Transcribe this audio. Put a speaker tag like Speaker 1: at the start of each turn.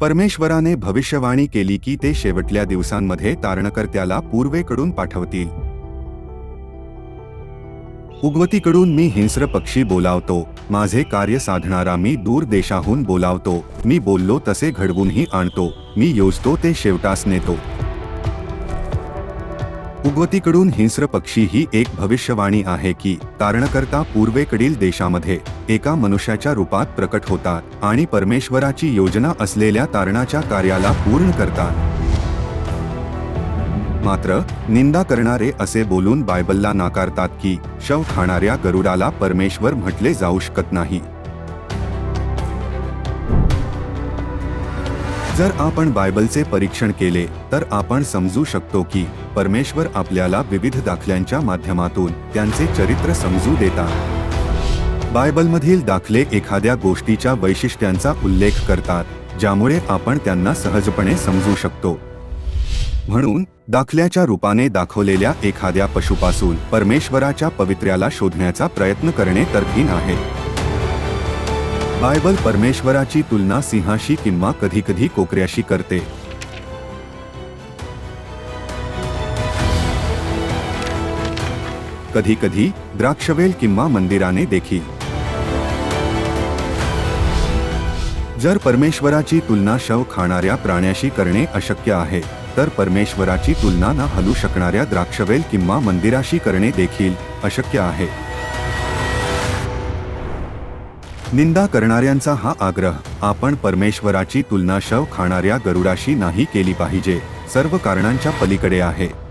Speaker 1: परमेश्वराने भविष्यवाणी केली की ते शेवटल्या दिवसांमध्ये तारणकर्त्याला पूर्वेकडून पाठवतील. उगवतीकडून मी हिंस्र पक्षी बोलावतो माझे कार्य साधणारा मी दूर देशाहून बोलावतो मी बोललो तसे घडवूनही आणतो मी योजतो ते शेवटास नेतो. उगवतीकडून हिंस्र पक्षी ही एक भविष्यवाणी आहे की तारणकर्ता पूर्वेकडील देशामध्ये एका मनुष्याच्या रूपात प्रकट होतात आणि परमेश्वराची योजना असलेल्या तारणाच्या कार्याला पूर्ण करतात. मात्र निंदा करणारे असे बोलून बायबलला नाकारतात की शव खाणाऱ्या गरुडाला परमेश्वर म्हटले जाऊ शकत नाही. जर आपण बायबलचे परीक्षण केले तर आपण समजू शकतो की परमेश्वर आपल्याला विविध दाखल्यांच्या माध्यमातून त्यांचे चरित्र समजू देतात. बायबलमधील दाखले एखाद्या गोष्टीच्या वैशिष्ट्यांचा उल्लेख करतात ज्यामुळे आपण त्यांना सहजपणे समजू शकतो. म्हणून दाखल्याच्या रूपाने दाखवलेल्या एखाद्या पशुपासून परमेश्वराच्या पवित्र्याला शोधण्याचा प्रयत्न करणे तर्कीन आहे. बायबल परमेश्वराची तुलना सिंहाशी किंवा कधीकधी कोकऱ्याशी करते. कधीकधी द्राक्षवेल किंवा मंदिराने देखील. जर परमेश्वराची तुलना शव खाणाऱ्या प्राण्याशी करणे अशक्य आहे तर परमेश्वराची तुलना न हलू शकणाऱ्या द्राक्षवेल किंवा मंदिराशी करणे देखील अशक्य आहे. निंदा करणाऱ्यांचा हा आग्रह आपण परमेश्वराची तुलना शव खाणाऱ्या गरुडाशी नाही केली पाहिजे सर्व कारणांच्या पलीकडे आहे.